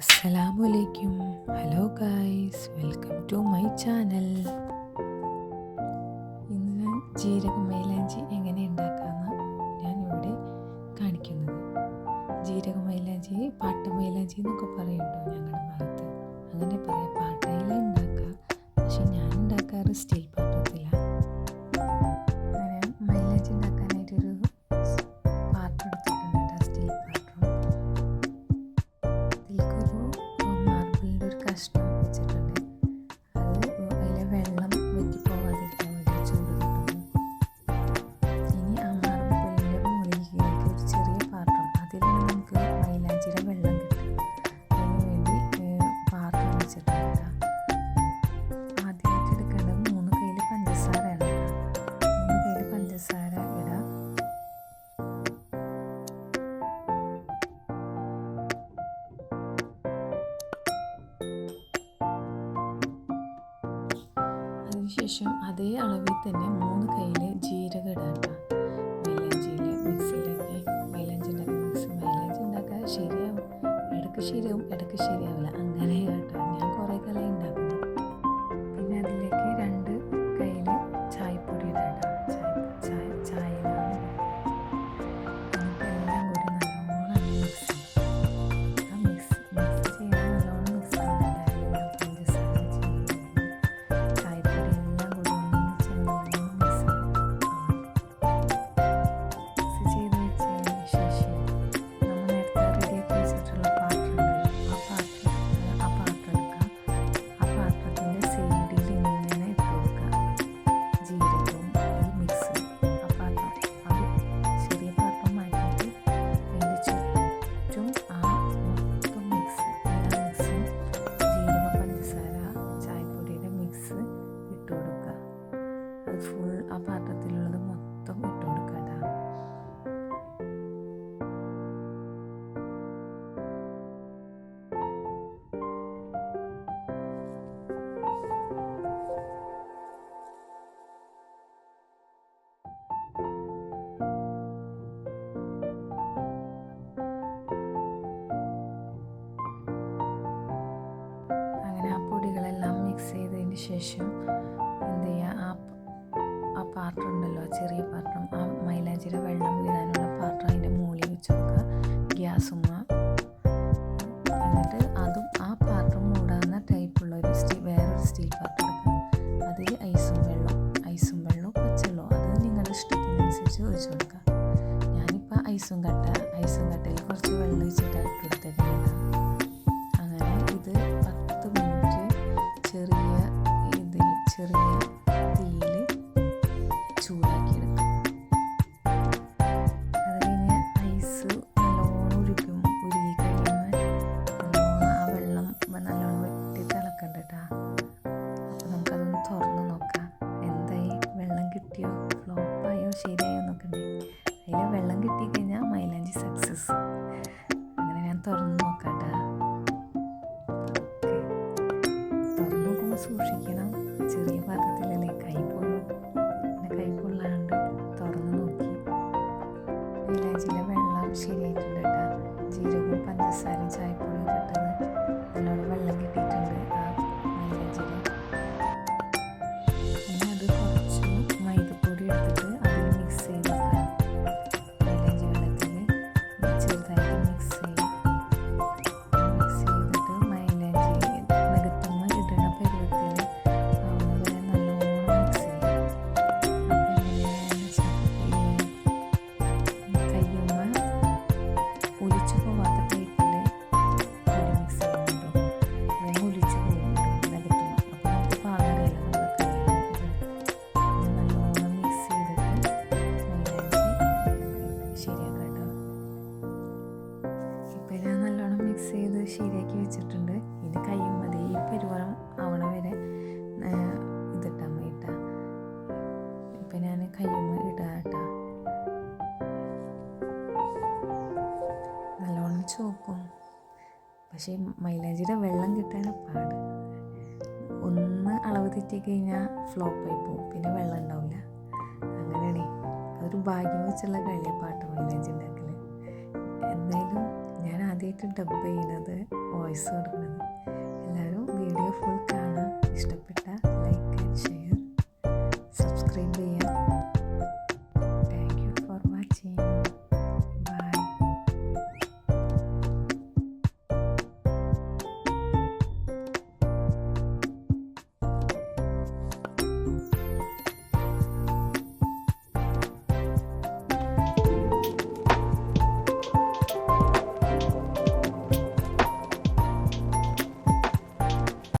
അസ്സലാമു അലൈക്കും hello guys welcome to my channel. ഇന്ന് ഞാൻ ജീരക മൈലാഞ്ചി എങ്ങനെ ഉണ്ടാക്കാമെന്ന് ഞാൻ ഇവിടെ കാണിക്കുന്നത്. ജീരക മൈലാഞ്ചി പാട്ട മൈലാഞ്ചി എന്നൊക്കെ പറയുന്നുണ്ടോ ഞങ്ങളുടെ ഭാഗത്ത്. അങ്ങനെ പറയാം പാട്ടയിൽ ഉണ്ടാക്കാം. പക്ഷെ ഞാൻ ഉണ്ടാക്കാറ് സ്റ്റീൽ അതിനുശേഷം അതേ അളവിൽ തന്നെ മൂന്ന് കയ്യിൽ ജീരക ഇടാം കേട്ടോ മൈലാഞ്ചിയിൽ മിക്സിയിലേക്ക് മൈലാഞ്ചി മിക്സ് മൈലാഞ്ചി ഉണ്ടാക്കുക ശരിയാവും. ഇടയ്ക്ക് ശരിയാവും ശരിയാവില്ല. അങ്ങനെ ഫുൾ ആ പാത്രത്തിലുള്ളത് മൊത്തം അങ്ങനെ ആ പൊടികളെല്ലാം മിക്സ് ചെയ്തതിന് ശേഷം പാത്രം ഉണ്ടല്ലോ ആ ചെറിയ പാത്രം ആ മൈലാഞ്ചിയുടെ വെള്ളം വീഴാനുള്ള പാത്രം അതിന്റെ മുകളിൽ വെച്ച് കൊടുക്കുക ഗ്യാസും എന്നിട്ട് അതും ആ പാത്രം മൂടാവുന്ന ടൈപ്പുള്ള ഒരു സ്റ്റീൽ വേറൊരു സ്റ്റീൽ പാത്രം എടുക്കുക അതിൽ ഐസും വെള്ളം ഐസും വെള്ളവും പച്ചവെള്ളവും. അത് നിങ്ങളുടെ ഇഷ്ടത്തിനനുസരിച്ച് ഒഴിച്ച് കൊടുക്കുക ഞാനിപ്പോൾ ഐസും കട്ട ഐസും കട്ടയിൽ കുറച്ച് വെള്ളം ഒഴിച്ചിട്ട് ഇട്ട് കൊടുത്തേക്കുന്നുണ്ട് അങ്ങനെ ഇത് അങ്ങനെ വെച്ചിട്ടുണ്ട്. ഇത് കഴിയുമ്പോൾ ഈ പരുവം ആവണ വരെ ഇതിട്ടാൽ മതി ഇട്ടാ ഇപ്പം ഞാൻ കഴിയുമ്പോൾ ഇടാം കേട്ടോ നല്ലോണം ചോക്കും പക്ഷേ മൈലാഞ്ചിയുടെ വെള്ളം കിട്ടാൻ പാട്. ഒന്ന് അളവ് തെറ്റിക്കഴിഞ്ഞാൽ ഫ്ലോപ്പായി പോകും പിന്നെ വെള്ളം ഉണ്ടാവില്ല അങ്ങനെയാണേ. അതൊരു ഭാഗ്യം വെച്ചുള്ള കളിയാണ് പാട്ട് മൈലാഞ്ചി ഉണ്ടാക്കൽ എന്തായാലും ആദ്യമായിട്ട് ഡബ് ചെയ്യുന്നത് വോയിസ് കൊടുക്കുന്നത്.